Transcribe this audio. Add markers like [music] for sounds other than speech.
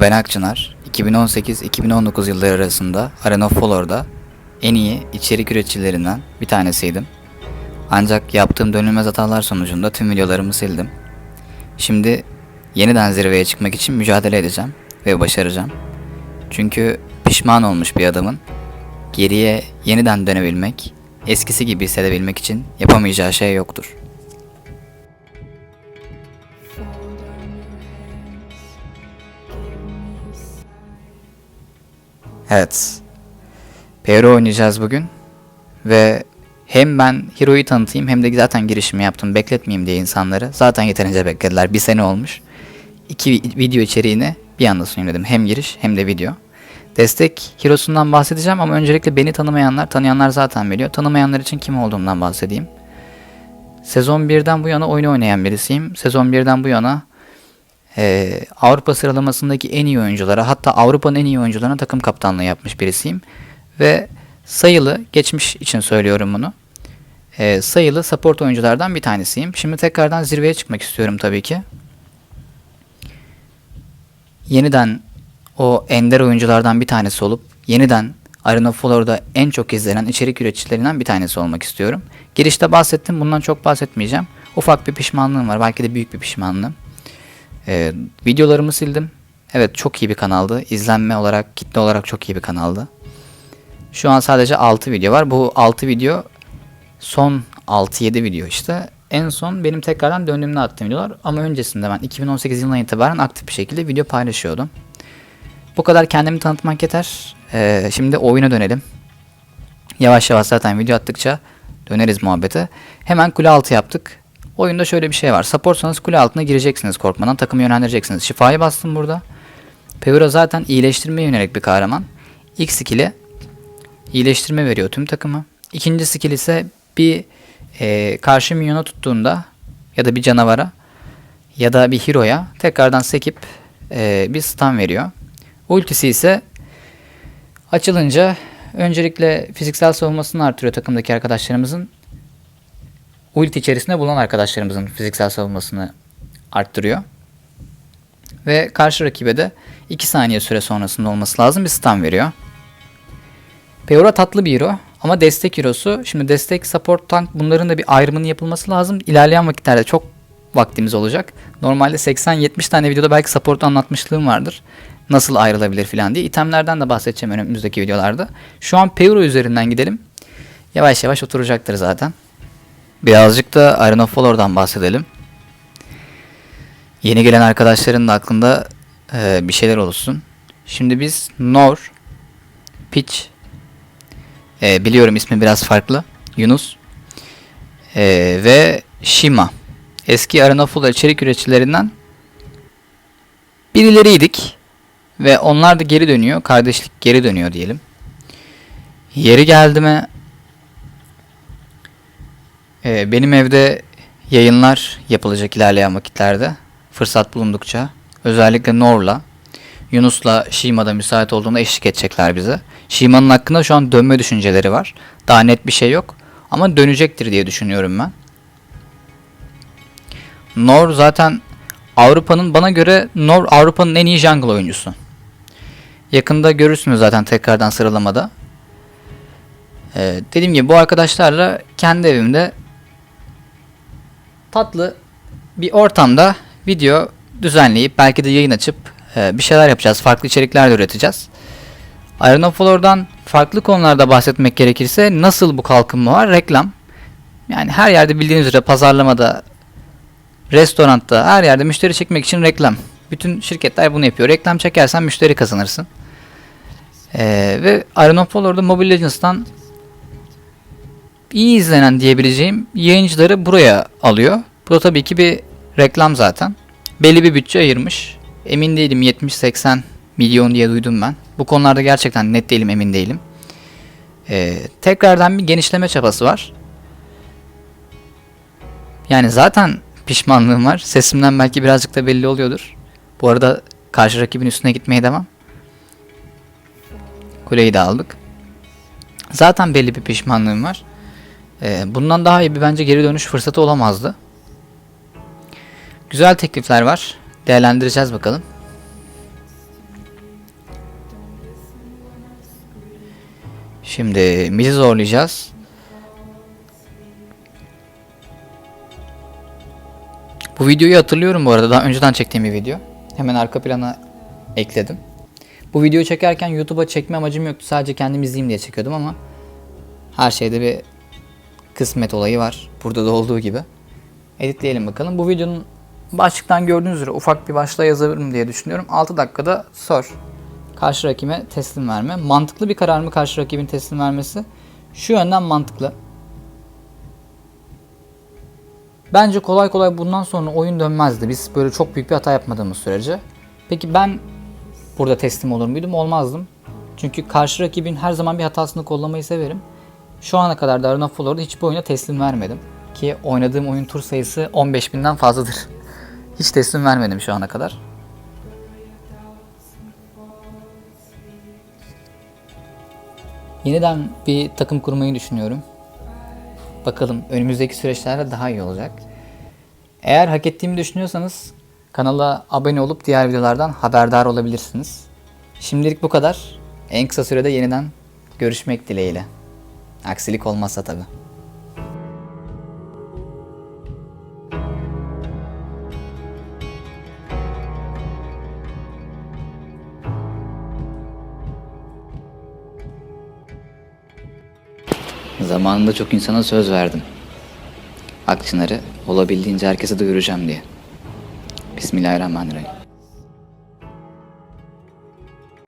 Ben Akçınar, 2018-2019 yılları arasında Arena of en iyi içerik üreticilerinden bir tanesiydim. Ancak yaptığım dönülmez hatalar sonucunda tüm videolarımı sildim. Şimdi yeniden zirveye çıkmak için mücadele edeceğim ve başaracağım. Çünkü pişman olmuş bir adamın geriye yeniden dönebilmek, eskisi gibi hissedebilmek için yapamayacağı şey yoktur. Evet. Pero oynayacağız bugün. Ve hem ben Hero'yu tanıtayım hem de zaten girişimi yaptım bekletmeyeyim diye insanları. Zaten yeterince beklediler. Bir sene olmuş. İki vi- video içeriğini bir anda sunayım dedim. Hem giriş hem de video. Destek Hero'sundan bahsedeceğim ama öncelikle beni tanımayanlar, tanıyanlar zaten biliyor. Tanımayanlar için kim olduğumdan bahsedeyim. Sezon 1'den bu yana oyun oynayan birisiyim. Sezon 1'den bu yana ee, Avrupa sıralamasındaki en iyi oyunculara hatta Avrupa'nın en iyi oyuncularına takım kaptanlığı yapmış birisiyim. Ve sayılı, geçmiş için söylüyorum bunu. Ee, sayılı support oyunculardan bir tanesiyim. Şimdi tekrardan zirveye çıkmak istiyorum tabii ki. Yeniden o ender oyunculardan bir tanesi olup yeniden Arena of Valor'da en çok izlenen içerik üreticilerinden bir tanesi olmak istiyorum. Girişte bahsettim. Bundan çok bahsetmeyeceğim. Ufak bir pişmanlığım var. Belki de büyük bir pişmanlığım. Ee, videolarımı sildim. Evet çok iyi bir kanaldı. İzlenme olarak, kitle olarak çok iyi bir kanaldı. Şu an sadece 6 video var. Bu 6 video son 6-7 video işte. En son benim tekrardan döndüğümde attığım videolar. Ama öncesinde ben 2018 yılından itibaren aktif bir şekilde video paylaşıyordum. Bu kadar kendimi tanıtmak yeter. Ee, şimdi oyuna dönelim. Yavaş yavaş zaten video attıkça döneriz muhabbete. Hemen kule altı yaptık. Oyunda şöyle bir şey var. Supportsanız kule altına gireceksiniz korkmadan. Takımı yönlendireceksiniz. Şifayı bastım burada. Peura zaten iyileştirmeye yönelik bir kahraman. İlk skill'i iyileştirme veriyor tüm takımı. İkinci skill ise bir e, karşı minyona tuttuğunda ya da bir canavara ya da bir hero'ya tekrardan sekip e, bir stun veriyor. Ultisi ise açılınca öncelikle fiziksel savunmasını artırıyor takımdaki arkadaşlarımızın. Ulti içerisinde bulunan arkadaşlarımızın fiziksel savunmasını arttırıyor. Ve karşı rakibe de 2 saniye süre sonrasında olması lazım bir stun veriyor. Peora tatlı bir hero ama destek hero'su. Şimdi destek, support, tank bunların da bir ayrımının yapılması lazım. İlerleyen vakitlerde çok vaktimiz olacak. Normalde 80-70 tane videoda belki support anlatmışlığım vardır. Nasıl ayrılabilir falan diye. İtemlerden de bahsedeceğim önümüzdeki videolarda. Şu an Peora üzerinden gidelim. Yavaş yavaş oturacaktır zaten. Birazcık da Arena of Valor'dan bahsedelim. Yeni gelen arkadaşların da aklında e, bir şeyler olsun. Şimdi biz Nor, Pitch, e, biliyorum ismi biraz farklı, Yunus e, ve Shima. Eski Arena Valor içerik üreticilerinden birileriydik. Ve onlar da geri dönüyor. Kardeşlik geri dönüyor diyelim. Yeri geldi mi ee, benim evde yayınlar yapılacak ilerleyen vakitlerde. Fırsat bulundukça. Özellikle Nor'la, Yunus'la Shima'da müsait olduğunda eşlik edecekler bize. Shima'nın hakkında şu an dönme düşünceleri var. Daha net bir şey yok. Ama dönecektir diye düşünüyorum ben. Nor zaten Avrupa'nın bana göre Nor Avrupa'nın en iyi jungle oyuncusu. Yakında görürsünüz zaten tekrardan sıralamada. Ee, dediğim gibi bu arkadaşlarla kendi evimde tatlı bir ortamda video düzenleyip belki de yayın açıp e, bir şeyler yapacağız. Farklı içerikler de üreteceğiz. Iron of Valor'dan farklı konularda bahsetmek gerekirse nasıl bu kalkınma var? Reklam. Yani her yerde bildiğiniz üzere pazarlamada, restoranda, her yerde müşteri çekmek için reklam. Bütün şirketler bunu yapıyor. Reklam çekersen müşteri kazanırsın. Ee, ve Iron of Valor'da Mobile Legends'tan iyi izlenen diyebileceğim yayıncıları buraya alıyor. Bu da tabii ki bir reklam zaten. Belli bir bütçe ayırmış. Emin değilim 70-80 milyon diye duydum ben. Bu konularda gerçekten net değilim emin değilim. Ee, tekrardan bir genişleme çabası var. Yani zaten pişmanlığım var. Sesimden belki birazcık da belli oluyordur. Bu arada karşı rakibin üstüne gitmeye devam. Kuleyi de aldık. Zaten belli bir pişmanlığım var. Ee, bundan daha iyi bir bence geri dönüş fırsatı olamazdı. Güzel teklifler var. Değerlendireceğiz bakalım. Şimdi midi zorlayacağız. Bu videoyu hatırlıyorum bu arada. Daha önceden çektiğim bir video. Hemen arka plana ekledim. Bu videoyu çekerken YouTube'a çekme amacım yoktu. Sadece kendim izleyeyim diye çekiyordum ama her şeyde bir kısmet olayı var. Burada da olduğu gibi. Editleyelim bakalım. Bu videonun başlıktan gördüğünüz üzere ufak bir başlığa yazarım diye düşünüyorum. 6 dakikada sor. Karşı rakibe teslim verme. Mantıklı bir karar mı karşı rakibin teslim vermesi? Şu yönden mantıklı. Bence kolay kolay bundan sonra oyun dönmezdi. Biz böyle çok büyük bir hata yapmadığımız sürece. Peki ben burada teslim olur muydum? Olmazdım. Çünkü karşı rakibin her zaman bir hatasını kollamayı severim. Şu ana kadar da Arena of Valor'da hiçbir oyuna teslim vermedim. Ki oynadığım oyun tur sayısı 15.000'den fazladır. [laughs] Hiç teslim vermedim şu ana kadar. Yeniden bir takım kurmayı düşünüyorum. Bakalım önümüzdeki süreçlerde daha iyi olacak. Eğer hak ettiğimi düşünüyorsanız kanala abone olup diğer videolardan haberdar olabilirsiniz. Şimdilik bu kadar. En kısa sürede yeniden görüşmek dileğiyle. Aksilik olmazsa tabii. Zamanında çok insana söz verdim. Akçınar'ı olabildiğince herkese duyuracağım diye. Bismillahirrahmanirrahim.